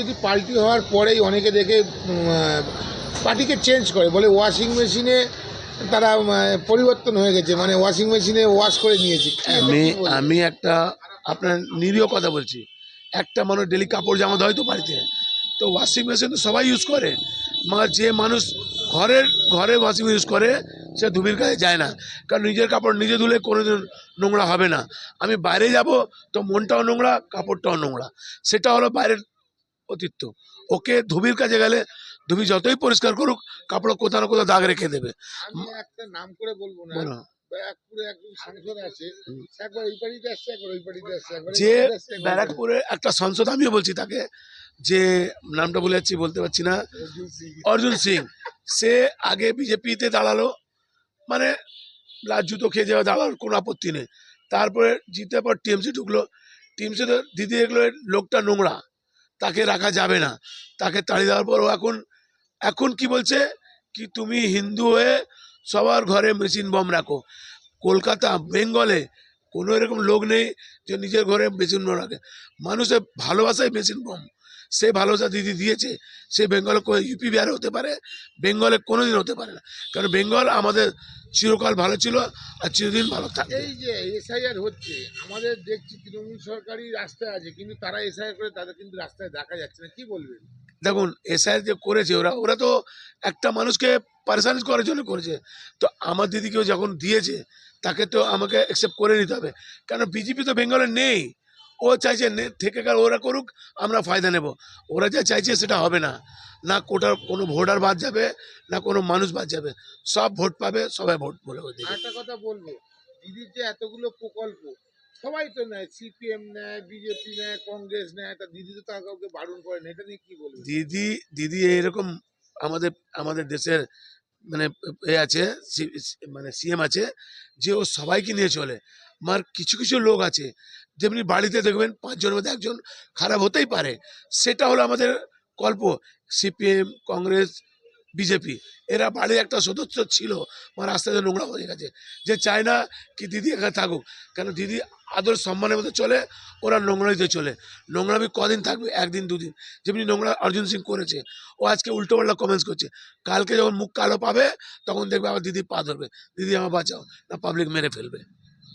যদি পাল্টি হওয়ার পরেই অনেকে দেখে পার্টিকে চেঞ্জ করে বলে ওয়াশিং মেশিনে তারা পরিবর্তন হয়ে গেছে মানে ওয়াশিং মেশিনে ওয়াশ করে নিয়েছে। আমি আমি একটা আপনার নিরীহ কথা বলছি। একটা মানুষ ডেলি কাপড় জামা ধোয় তো বাড়িতে। তো ওয়াশিং মেশিন তো সবাই ইউজ করে। মানে যে মানুষ ঘরের ঘরে ওয়াশিং ইউজ করে সে ধুবির কাছে যায় না। কারণ নিজের কাপড় নিজে ধুলে কোনোদিন নোংরা হবে না। আমি বাইরে যাব তো মনটাও নোংরা কাপড়টাও নোংরা। সেটা হলো বাইরের অতিত্ব ওকে ধুবির কাছে গেলে ধুবি যতই পরিষ্কার করুক কাপড় কোথাও না কোথাও দাগ রেখে দেবে। একটা নাম করে বলব না। ব্যারাকপুরে যে একটা সংসদ আমিও বলছি তাকে যে নামটা বলে যাচ্ছি বলতে পারছি না। অর্জুন সিং। সে। আগে বিজেপিতে দাঁড়াল। মানে জুতো খেয়ে যাওয়া দাঁড়ানোর কোনো আপত্তি নেই। তারপরে জিতে পর টিএমসি ঢুকলো। টিএমসি তো দিদি দেখল লোকটা নোংরা। তাকে রাখা যাবে না। তাকে তাড়িয়ে দেওয়ার পর এখন এখন কি বলছে? কি তুমি হিন্দু হয়ে সবার ঘরে মেশিন বম রাখো। কলকাতা, বেঙ্গলে কোনো এরকম লোক নেই যে নিজের ঘরে মেশিন বম রাখে। মানুষের ভালোবাসায় মেশিন বম সে ভালোবাসা দিদি দিয়েছে সে বেঙ্গলে ইউপি বিহারে হতে পারে বেঙ্গলে কোনো দিন হতে পারে না। কারণ বেঙ্গল আমাদের চিরকাল ভালো ছিল আর চিরদিন ভালো থাকে এই যে এসআইআর হচ্ছে আমাদের দেখছি তৃণমূল সরকারি রাস্তায় আছে কিন্তু তারা এসআইআর করে তাদের কিন্তু রাস্তায় দেখা যাচ্ছে না। কি বলবেন? দেখুন এসআই যে করেছে ওরা ওরা তো একটা মানুষকে পারেশানি করার জন্য করেছে। তো আমার দিদিকেও যখন দিয়েছে তাকে তো আমাকে অ্যাকসেপ্ট করে নিতে হবে। কেন বিজেপি তো বেঙ্গলে নেই। ও চাইছে নে- থেকে গেল ওরা করুক আমরা ফায়দা নেব। ওরা যা চাইছে সেটা হবে না। না কোটার কোনো ভোটার বাদ যাবে না কোনো মানুষ বাদ যাবে। সব ভোট পাবে সবাই ভোট বলে একটা কথা বলব দিদির যে এতগুলো প্রকল্প সবাই তো নেয় সিপিএম নেয় বিজেপি নেয় কংগ্রেস নেয় তা দিদি তো তার কাউকে বারণ করে না এটা নিয়ে কি বলবেন দিদি দিদি এরকম আমাদের আমাদের দেশের মানে এ আছে মানে সিএম আছে যে ও সবাইকে নিয়ে চলে। মার কিছু কিছু লোক আছে, যেমনি বাড়িতে দেখবেন পাঁচজনের মধ্যে একজন খারাপ হতেই পারে। সেটা হলো আমাদের গল্প সিপিএম, কংগ্রেস, বিজেপি। এরা বাড়ির একটা সদস্য ছিল আমার আস্তে আস্তে নোংরা হয়ে গেছে। যে চায় না কি দিদি এখানে থাকুক, কেন দিদি আদর সম্মানের মধ্যে চলে, ওরা নোংরাইতে চলে। নোংরা নোংরামি কদিন থাকবে? একদিন, দুদিন। যেমনি নোংরা অর্জুন সিং করেছে, ও আজকে উল্টো পাল্টা কমেন্টস করছে। কালকে যখন মুখ কালো পাবে, তখন দেখবে আবার দিদি পা ধরবে। দিদি আমার বাঁচাও, না পাবলিক মেরে ফেলবে।